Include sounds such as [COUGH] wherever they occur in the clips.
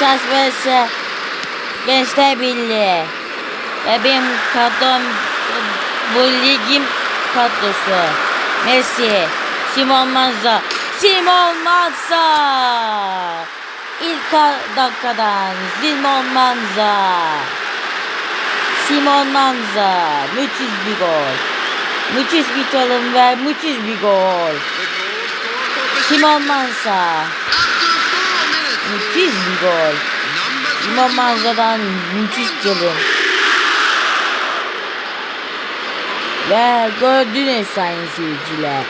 Beşiktaş vs Gençler. Ve benim kadrom bu ligin kadrosu. Messi, Simon Manza, Simon Manza. İlk dakikadan Simon Manza. Simon Manza. Müthiş bir gol. Müthiş bir çalım ve müthiş bir gol. Simon Manza. Müthiş bir gol. Simon Manza'dan müthiş çalım. Ve gördünüz sayın seyirciler.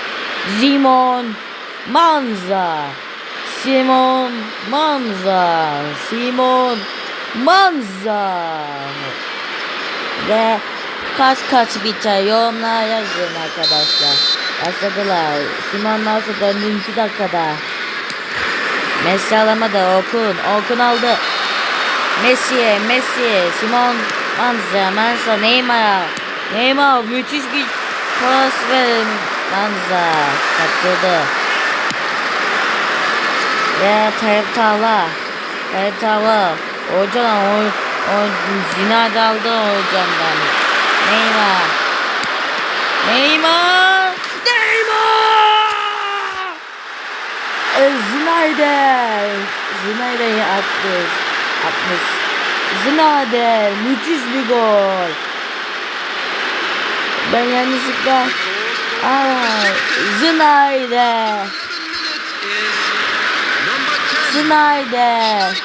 Simon Manza. Simon Manza. Simon Manza. Ve kaç kaç biter yorumlara yazın arkadaşlar. Başladılar. Simon Manza 4. dakikada. Messi alamadı. Okun. Okun aldı. Messi, Messi, Simon Manza, Manza, Neymar. Neymar müthiş bir pas ve Manza kaptırdı. Ve. Tayyip Tağla. Hocam o, o zina daldı hocamdan. Neymar. Neymar. E, Zinayder. Zinayder'i attı. Atmış. Zinayder. Müthiş bir gol. Ben yanlışlıkla Aa, Zinayder. Zinayder.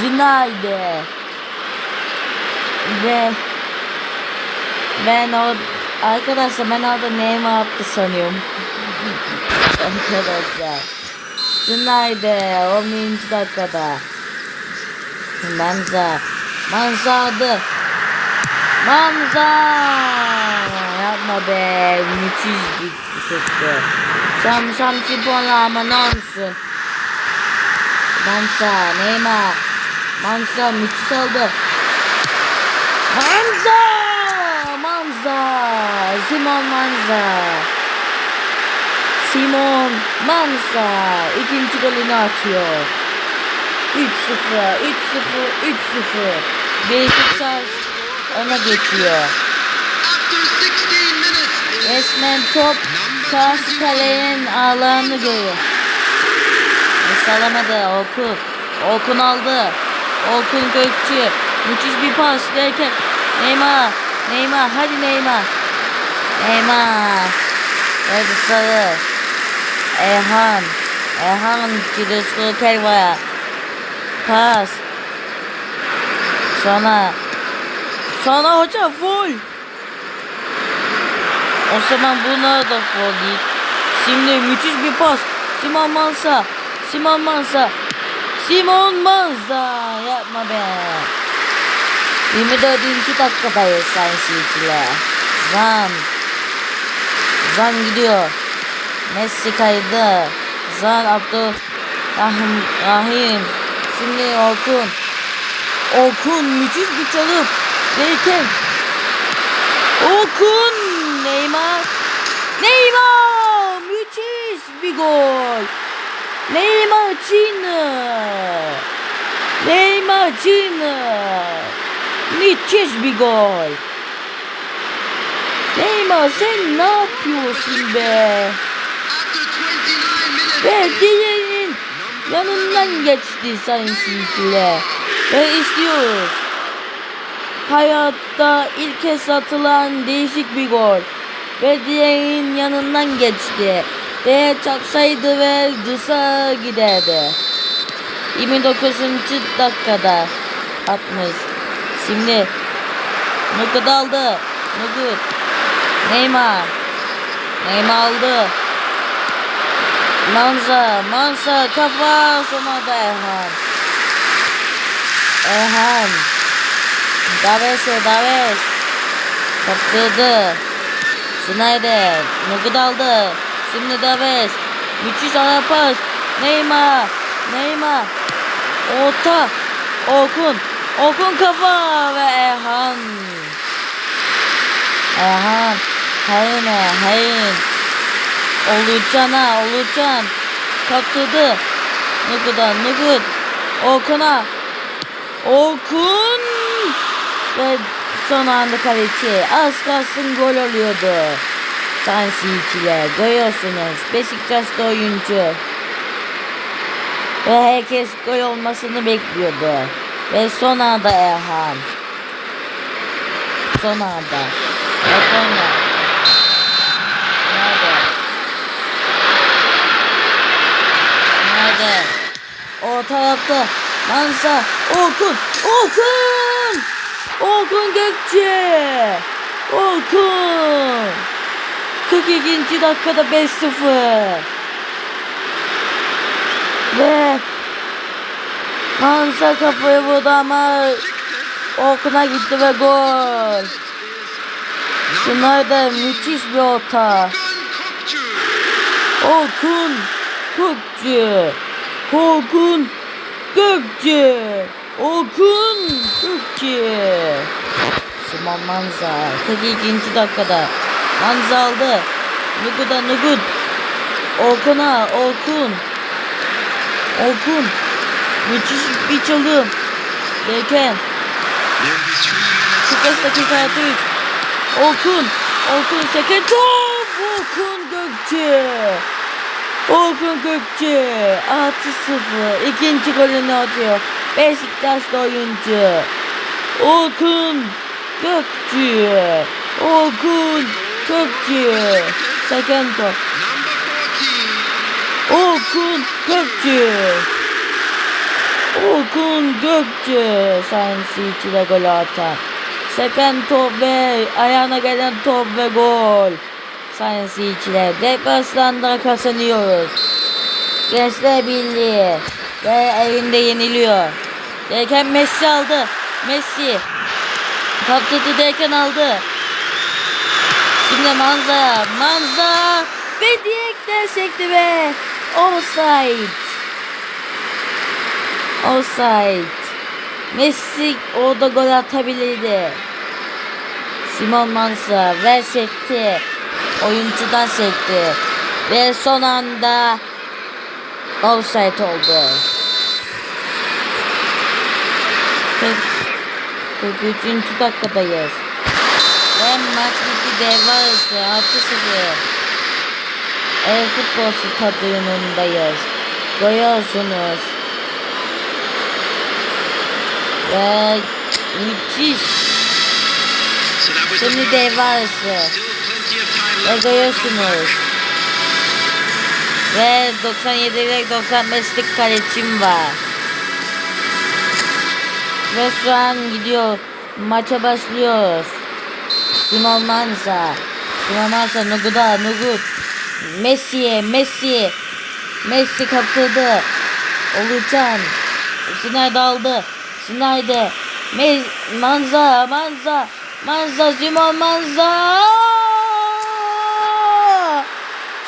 Zinayder. Ve ben o arkadaşlar ben orada Neymar attı sanıyorum. Arkadaşlar. Zinayder 10. dakikada. Manza. Manza adı. Manza. Yapma be. Müthiş bir şuttu. Sam Sam Sipon'la ama ne olsun. Manza. Neymar. Manza müthiş oldu. Manza. Manza. Simon Manza. Simon Manza ikinci golünü atıyor. 3-0, 3-0, 3-0. Beşiktaş ona geçiyor. Resmen top karşı kalenin ağlarını görüyor. Salamadı Okun. Okun aldı. Okun Gökçü. Müthiş bir pas derken Neymar. Neymar hadi Neymar. Neymar. Hadi sarı. Erhan. Erhan Cidesko Kelva'ya. Pas. Sonra. Sonra hoca full. O zaman buna da full değil. Şimdi müthiş bir pas. Simon Mansa. Simon Mansa. Simon Mansa. Yapma be. 24. dakikadayız sayın seyirciler. Zan. Zan gidiyor. Messi kaydı. Zan Abdul Rahim, Rahim. Şimdi Orkun. Orkun müthiş bir çalım. Derken. Orkun. Neymar. Neymar. Müthiş bir gol. Neymar Junior. Neymar Junior. Müthiş bir gol. Neymar sen ne yapıyorsun be? Ve diğerinin yanından geçti sayın seyirciler. Ve istiyoruz. Hayatta ilk kez atılan değişik bir gol. Ve diğerinin yanından geçti. Ve çarpsaydı ve dışa giderdi. 29. dakikada atmış. Şimdi Nugget aldı. Nugget. Neymar. Neymar aldı. Manza. Manza kafa sonra da Erhan. Erhan. Daves'e Daves. Kaptırdı. Snyder. Nugget aldı. Şimdi Daves. Müthiş ara. Neymar. Neymar. Orta. Okun. Okun kafa ve Erhan. Erhan. Hayne. Hayn. Olucan ha. Olucan. Kaptırdı. Nugu'dan Nugut. Okun'a. Okun. Ve son anda kaleci. Az kalsın gol oluyordu. Sansi içiyle. Görüyorsunuz. Beşiktaş'ta oyuncu. Ve herkes gol olmasını bekliyordu. Ve son anda Erhan. Son anda. Okun'a. Tarafta. Mansa. Okun. Okun. Okun Gökçe. Okun. 42. dakikada 5-0. Ve Mansa kafayı vurdu ama Okun'a gitti ve gol. Şunlar müthiş bir orta. Orkun Gökçe. Orkun Gökçe. Orkun Gökçe. Simon Manza. 42. dakikada. Manza aldı. Nugu'da Nugud. Orkun'a Orkun. Orkun. Müthiş bir çalım. Derken 45 dakika artı 3. Orkun. Orkun top. Orkun Gökçe. Orkun. Artı sıfır. İkinci golünü atıyor. Beşiktaşlı oyuncu. Orkun Gökçe. Orkun Gökçe. Second top. Orkun Gökçe. Orkun Gökçe. Sayın ile gol atan. Second top ve ayağına gelen top ve gol. Sayın ile deplasmanda kazanıyoruz. Gençler Birliği ve evinde yeniliyor. Derken Messi aldı. Messi. Kaptırdı derken aldı. Şimdi Manza. Manza. Ve direkten sekti ve offside. Offside. Messi orada gol atabilirdi. Simon Mansa ve sekti. Oyuncudan sekti. Ve son anda offside oldu. 43. dakikadayız. Ve maç bitti devre arası 6-0. E futbol stadyumundayız. Görüyorsunuz. Ve müthiş. Şimdi devre arası. Ve. Ve 97 ve 95'lik kalecim var. Ve şu an gidiyor. Maça başlıyoruz. Simon Mansa. Simon Mansa Nuguda Nugut. Messi Messi. Messi kaptırdı. Olucan. Snyder aldı. Snyder. Me Manza Manza. Manza Simon Manza.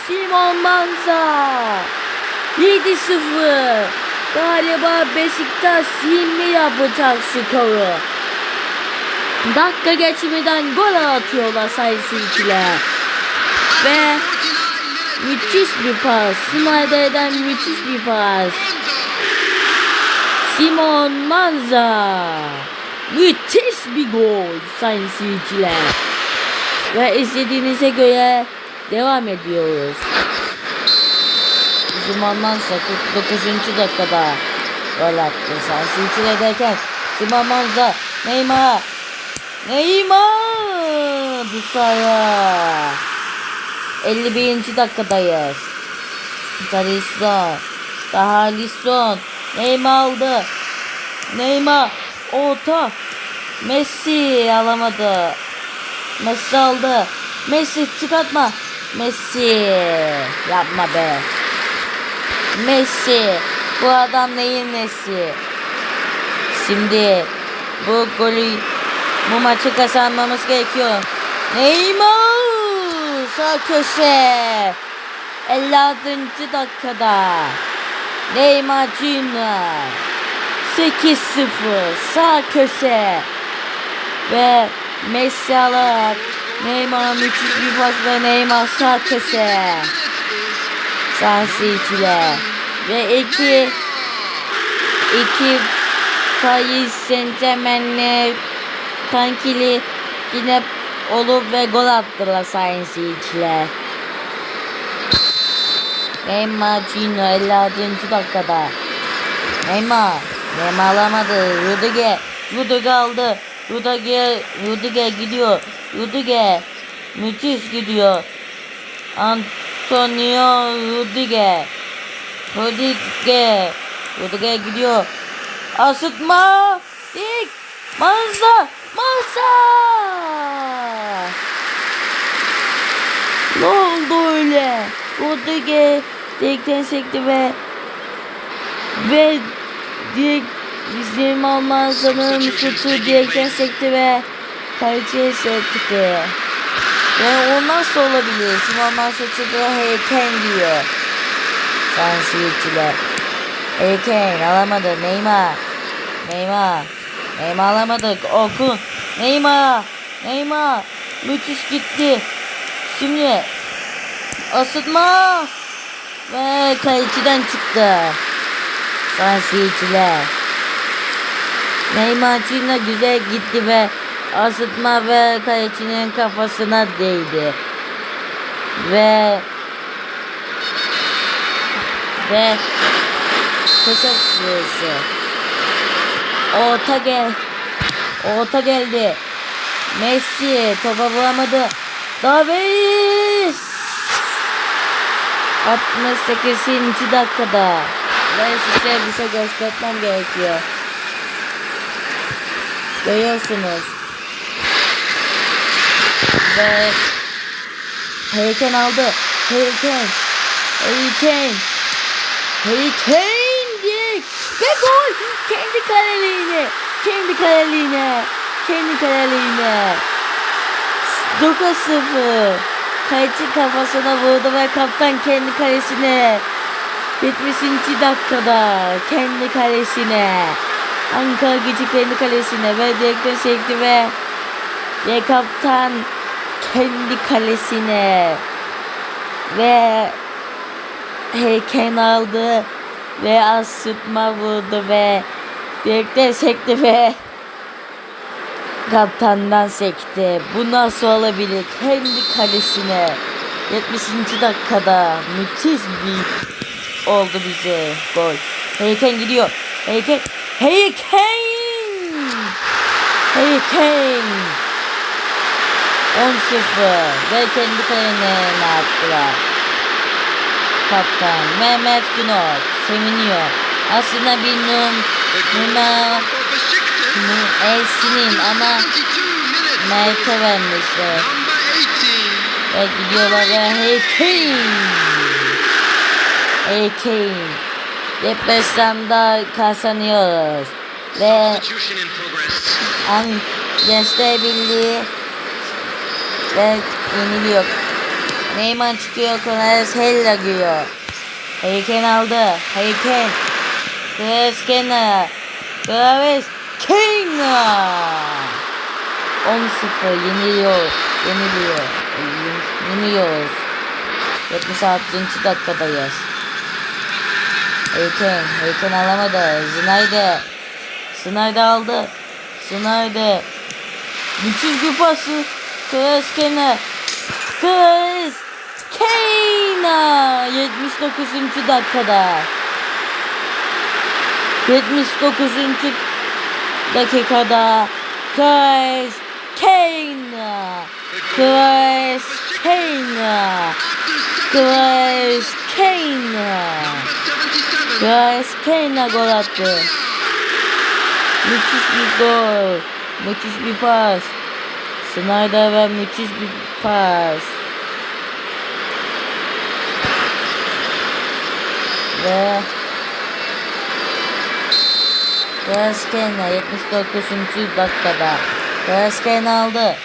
Simon Manza. 7-0. Galiba Beşiktaş 20 yapacak skoru. Dakika geçmeden gol atıyorlar sayısıyla. Ve müthiş bir pas. Snyder'den müthiş bir pas. Simon Manza. Müthiş bir gol sayın seyirciler. Ve izlediğinize göre devam ediyoruz. Manza 49. dakikada gol attı. Sayın seyirciler derken Simon Manza Neymar Neymar dışarı. 51. dakikadayız. Talisson. Daha Lisson. Neymar aldı. Neymar. Orta. Messi alamadı. Messi aldı. Messi çıkartma. Messi. Yapma be. Messi. Bu adam neyin nesi? Şimdi bu golü bu maçı kazanmamız gerekiyor. Neymar sağ köşe. 56. dakikada. Neymar Junior. 8-0 sağ köşe. Ve Messi alarak Neymar'a müthiş bir pas ve Neymar sağ köşe. Sansi ile. Ve iki iki Paris Saint Germain'le kankili yine olup ve gol attılar sayın seyirciler. Neymar Cino 56. dakikada. Neymar. Neymar alamadı. Rudiger. Rudiger aldı. Rudiger, Rudiger gidiyor. Rudiger. Müthiş gidiyor. Antonio Rudiger. Rudiger. Rudiger gidiyor. Asıtma. Dik. Manza. Manza. Ne oldu öyle? Rudiger direkten sekti ve ve direkt bizim Almanza'nın şutu direkten sekti ve kaleciye sekti. Ve o nasıl olabilir? Simon Mansa çıktı heykel diyor. Sayın seyirciler. Heykel alamadı. Neymar. Neymar. Neymar alamadık. Okun. Neymar. Neymar. Müthiş gitti. Şimdi asıtma ve kaleciden çıktı. Sayın seyirciler. Neymar Cina güzel gitti ve asıtma ve kalecinin kafasına değdi. Ve ve köşe vuruşu. Orta gel. Orta geldi. Messi topa vuramadı. Davis 68. dakikada. Ve size bir şey göstermem gerekiyor. Görüyorsunuz. Ve Hurricane aldı. Hurricane. Hurricane. Hurricane diye. Ve gol. Kendi kaleliğine. Kendi kaleliğine. Kendi kaleliğine. 9-0. Kaleci kafasına vurdu ve kaptan kendi kalesine. 70. dakikada kendi kalesine. Ankara gücü kendi kalesine ve direktör çekti ve ve kaptan kendi kalesine ve heyken aldı ve asıtma vurdu ve direktör çekti ve kaptandan sekti. Bu nasıl olabilir? Kendi kalesine 70. dakikada müthiş bir oldu bize gol. Heyken gidiyor. Heyken. Heyken. Heyken. 10-0 ve kendi kalene ne yaptılar? Kaptan Mehmet Günok seviniyor. Aslında bir num numara nu- Elsin'in ama Mert'e vermişler. Ve gidiyorlar ve hey Kane. Depresyonda kazanıyoruz. Ve an Gençler Birliği ve yeniliyor. Neymar çıkıyor. Konrades Hella giriyor. Harry Kane aldı. Harry Kane. Graves Kane. Graves Kane. 10-0 yeniliyor. Yeniliyor. Yen- Yeniliyoruz. 76. dakikadayız. Harry Kane alamadı. Snyder. Snyder aldı. Müthiş bir pası. Kres Kane. Kres Kane. 79. dakikada. 79. dakikada. Kres Kane. Kres Kane. Kres Kane. Kres Kane gol attı. Müthiş bir gol. Müthiş bir pas. Snyder ve müthiş bir pas. Ve Kane 79. dakikada Kane aldı.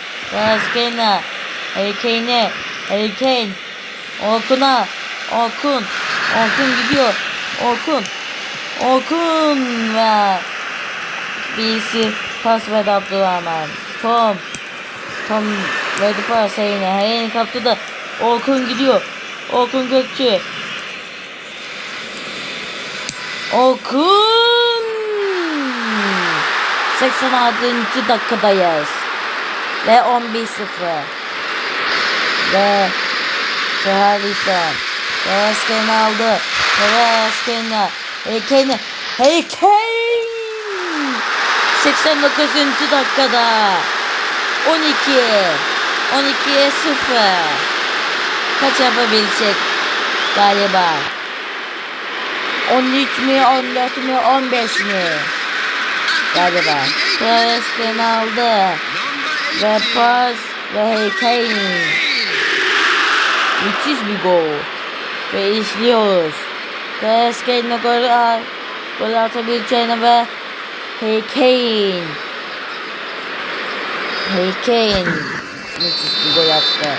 Kane Harry Kane'e Harry Kane Orkun'a Orkun Orkun gidiyor Orkun Orkun ve birisi pas verdi Abdurrahman. Tom. Tom verdi pas yine. Hayır kaptı da Orkun gidiyor. Orkun Gökçe. Orkun 86. dakikadayız. Ve 11-0. Ve Charlison. Perez Kane aldı. Perez Kane'e. Harry Kane. Harry Kane. 89. dakikada. 12. 12'ye 0. Kaç yapabilecek galiba? 13 mi, 14 mi, 15 mi? Galiba. Perez Kane aldı. Ve pas ve Harry Kane. Müthiş bir gol. Ve izliyoruz. Perez Kane'le gol, gol atabileceğini ve Harry Kane. Harry Kane. Müthiş bir gol attı.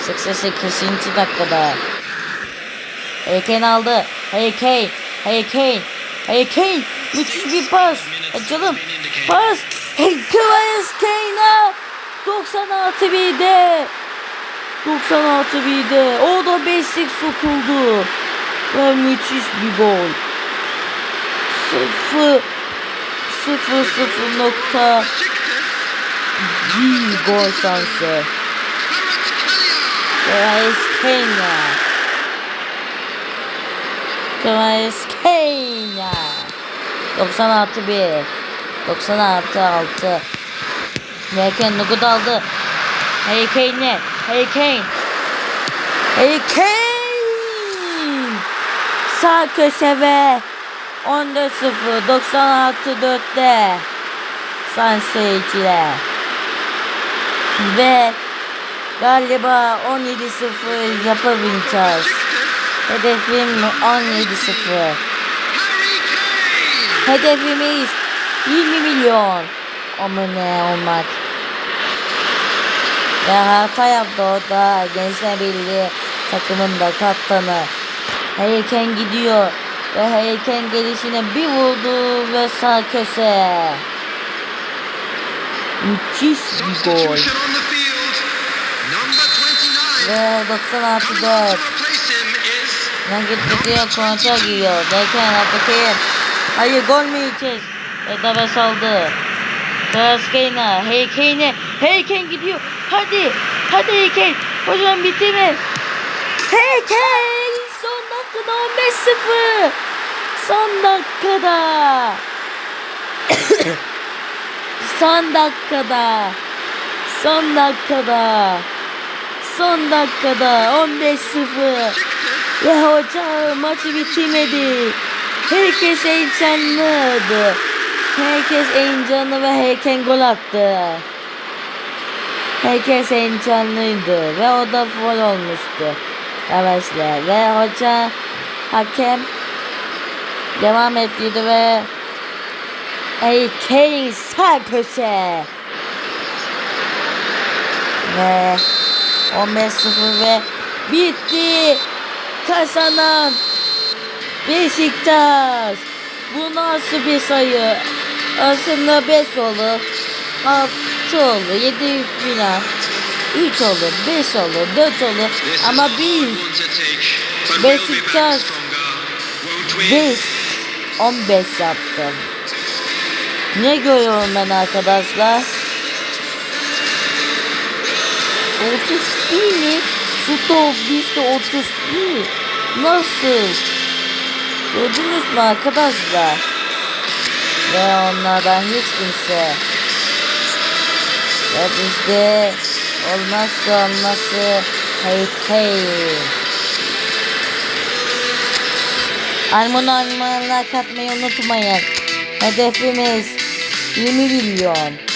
88. dakikada. Harry Kane aldı. Harry Kane. Harry Kane. Harry Kane. Müthiş bir pas. Açalım. Pas. Harry Kane'a. 96 birde. 96 birde. O da beşlik sokuldu. Ve müthiş bir gol. Sıfır. Sıfır sıfır nokta. Bir gol şansı. Kvaratskhelia. Kvaratskhelia. 96 1. 96 6. Merken Nugud aldı. Harry Kane'e. Harry Kane. Harry Kane. Sağ köşe ve 14 0 96 4'te. Sanseyçiler. Ve galiba 17-0 yapabileceğiz. Hedefim 17-0. Hedefimiz 20 milyon abone olmak. Ve hata yaptı orada Gençler Birliği takımında kaptanı. Kane gidiyor. Ve Kane gelişine bir vurdu ve sağ köşe. Müthiş bir gol. Substitution on the field. Number 29. Ve 96 Coming 4. on to replace him is Nugget gidiyor kontra giyiyor. Derken Abdülkerim. Hayır gol mü yiyeceğiz? Edabe saldı. Biraz Kane'a. Harry Kane'e. Kane gidiyor. Hadi. Hadi Harry Kane. Hocam bitti mi? Kane. Dakikada 15-0. [COUGHS] Son dakikada. Son dakikada. Son dakikada. Son dakikada 15-0. Ve hoca maçı bitirmedi. Herkes heyecanlıydı. Herkes heyecanlı ve herkes gol attı. Herkes heyecanlıydı ve o da foul olmuştu. Arkadaşlar ve hoca hakem devam ettiydi ve Kane sağ köşe ve 15-0 ve bitti. Kazanan Beşiktaş. Bu nasıl bir sayı? Aslında 5 olur. 6 olur. 7 filan. 3 olur. 5 olur. 4 olur. Ama biz Beşiktaş stronger, won't we? 5 15 yaptım. Ne görüyorum ben arkadaşlar? 30 mi? Futbol bizde 30 Nasıl? Gördünüz mü arkadaşlar? Ve onlardan hiç kimse. Ve bizde olmazsa olması hey hey. Armağan armağanlar katmayı unutmayın. Hedefimiz 20 milyon.